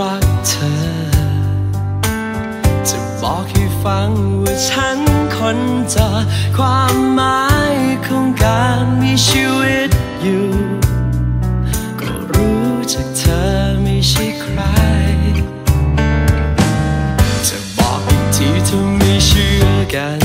รักเธอ จะบอกให้ฟังว่าฉันคนเจอความหมายของการมีชีวิตอยู่ ก็รู้จากเธอไม่ใช่ใคร จะบอกอีกทีเธอไม่เชื่อกัน